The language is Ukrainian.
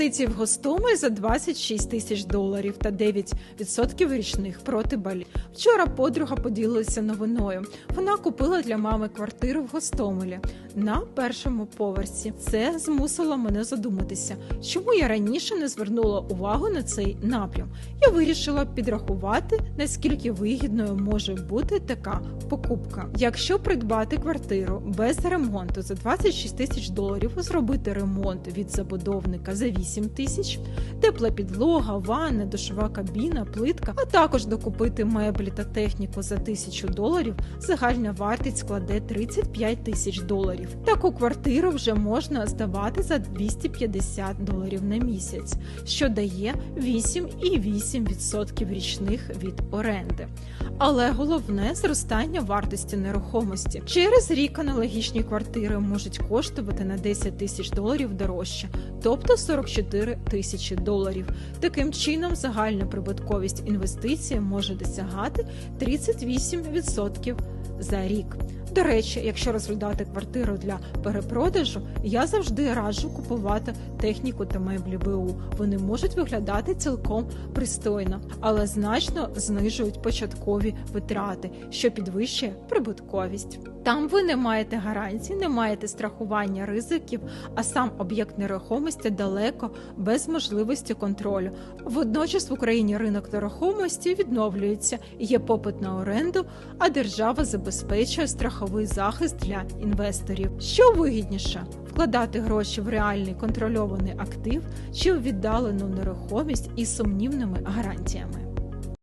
інвестиції в Гостомель за 26 тисяч доларів та 9% річних проти Балі. Вчора подруга поділилася новиною. Вона купила для мами квартиру в Гостомелі на першому поверсі. Це змусило мене задуматися, чому я раніше не звернула увагу на цей напрям. Я вирішила підрахувати, наскільки вигідною може бути така покупка. Якщо придбати квартиру без ремонту за 26 тисяч доларів, зробити ремонт від забудовника за 8 тисяч, тепла підлога, ванна, душова кабіна, плитка, а також докупити меблі та техніку за 1000 доларів, загальна вартість складе 35 тисяч доларів. Таку квартиру вже можна здавати за 250 доларів на місяць, що дає 8,8% річних від оренди. Але головне зростання вартості нерухомості. Через рік аналогічні квартири можуть коштувати на 10 тисяч доларів дорожче, тобто 44 тисячі доларів. Таким чином, загальна прибутковість інвестиції може досягати 38% за рік. До речі, якщо розглядати квартиру для перепродажу, я завжди раджу купувати техніку та меблі БУ. Вони можуть виглядати цілком пристойно, але значно знижують початкові витрати, що підвищує прибутковість. Там ви не маєте гарантій, не маєте страхування ризиків, а сам об'єкт нерухомості далеко без можливості контролю. Водночас в Україні ринок нерухомості відновлюється, є попит на оренду, а держава забезпечує страховий захист для інвесторів. Що вигідніше? Вкладати гроші в реальний контрольований актив чи в віддалену нерухомість із сумнівними гарантіями.